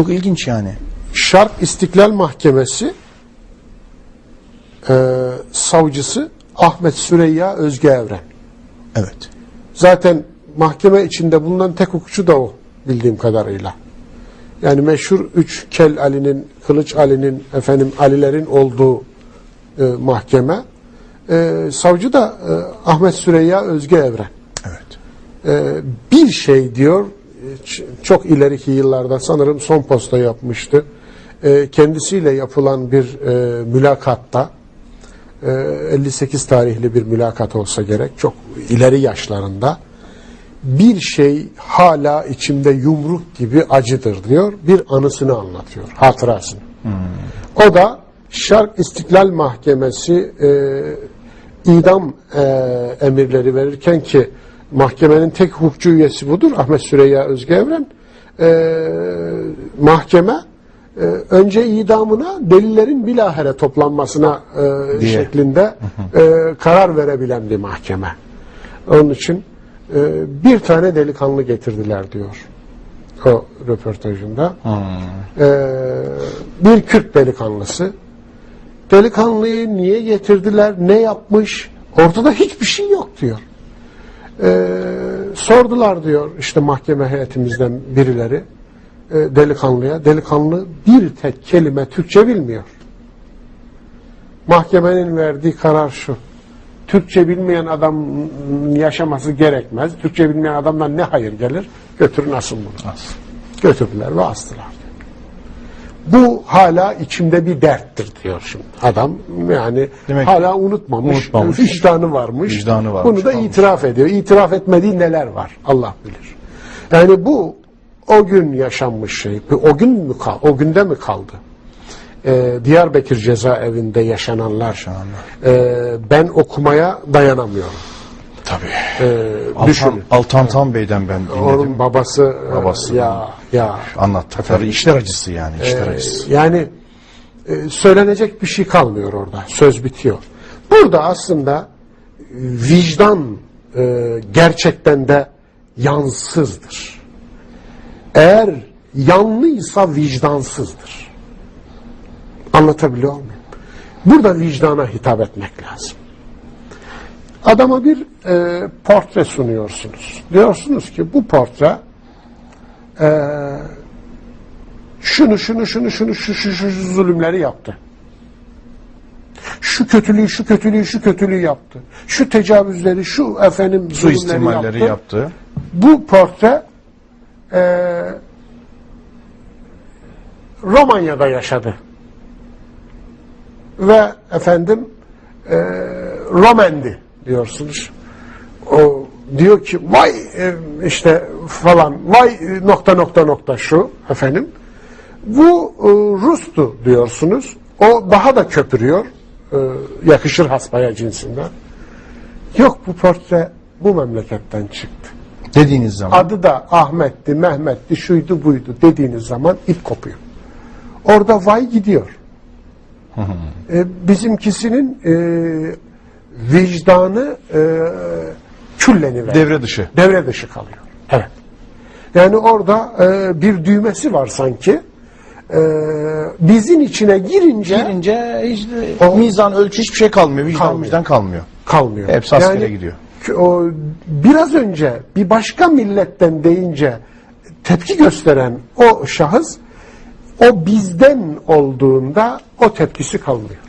Çok ilginç yani. Şark İstiklal Mahkemesi e, savcısı Ahmet Süreyya Özge Evren. Evet. Zaten mahkeme içinde bulunan tek hukukçu da o bildiğim kadarıyla. Yani meşhur üç Kel Ali'nin, Kılıç Ali'nin, efendim Alilerin olduğu e, mahkeme. E, savcı da e, Ahmet Süreyya Özge Evren. Evet. E, bir şey diyor, çok ileriki yıllarda sanırım son posta yapmıştı. E, kendisiyle yapılan bir e, mülakatta, e, 58 tarihli bir mülakat olsa gerek, çok ileri yaşlarında, bir şey hala içimde yumruk gibi acıdır diyor, bir anısını anlatıyor, hatırasını. O da Şark İstiklal Mahkemesi e, idam e, emirleri verirken ki mahkemenin tek hukukçu üyesi budur Ahmet Süreyya Özge Evren. E, mahkeme e, önce idamına delillerin bilahere toplanmasına e, Diye. şeklinde e, karar verebilen bir mahkeme. Onun için e, bir tane delikanlı getirdiler diyor o röportajında. Ee, bir Kürt delikanlısı. Delikanlıyı niye getirdiler, ne yapmış? Ortada hiçbir şey yok diyor. Ee, sordular diyor işte mahkeme heyetimizden birileri e, delikanlıya. Delikanlı bir tek kelime Türkçe bilmiyor. Mahkemenin verdiği karar şu. Türkçe bilmeyen adam yaşaması gerekmez. Türkçe bilmeyen adamdan ne hayır gelir? Götürün asın bunu. Götürdüler ve astılar. Bu hala içimde bir derttir diyor şimdi adam. Yani Demek hala unutmamış, unutmamış. vicdanı varmış. Vicdanı varmış, Bunu da almış. itiraf ediyor. İtiraf etmediği neler var Allah bilir. Yani bu o gün yaşanmış şey. O gün mü kal? O günde mi kaldı? Ee, Diyarbakır cezaevinde yaşananlar. Yaşananlar. Ee, ben okumaya dayanamıyorum. Ee, Altan. Altan Tan Bey'den ben dinledim. Onun babası, e, Babası. ya ya Anlattıkları işler acısı yani. işler Ee, acısı. yani e, söylenecek bir şey kalmıyor orada. Söz bitiyor. Burada aslında e, vicdan e, gerçekten de yansızdır. Eğer yanlıysa vicdansızdır. Anlatabiliyor muyum? Burada vicdana hitap etmek lazım. Adama bir e, portre sunuyorsunuz. Diyorsunuz ki bu portre şunu şunu şunu şunu şu şu şu şu zulümleri yaptı. Şu kötülüğü şu kötülüğü şu kötülüğü yaptı. Şu tecavüzleri şu efendim zulümleri yaptı. yaptı. Bu portre eee Romanya'da yaşadı. Ve efendim eee Romendi diyorsunuz. O diyor ki vay e, işte falan vay e, nokta nokta nokta şu efendim. Bu e, Rus'tu diyorsunuz. O daha da köpürüyor. E, yakışır hasbaya cinsinden. Yok bu portre bu memleketten çıktı. Dediğiniz zaman. Adı da Ahmet'ti, Mehmet'ti, şuydu buydu dediğiniz zaman ip kopuyor. Orada vay gidiyor. E, bizimkisinin e, vicdanı e, külleniver. Devre dışı. Devre dışı kalıyor. Evet. Yani orada e, bir düğmesi var sanki. E, bizin içine girince Girince hiç, O- mizan ölçü hiçbir şey kalmıyor. Vicdan Kalmıyor. vicdan kalmıyor. kalmıyor. Hepsi askere gidiyor. O biraz önce bir başka milletten deyince tepki gösteren o şahıs o bizden olduğunda o tepkisi kalmıyor.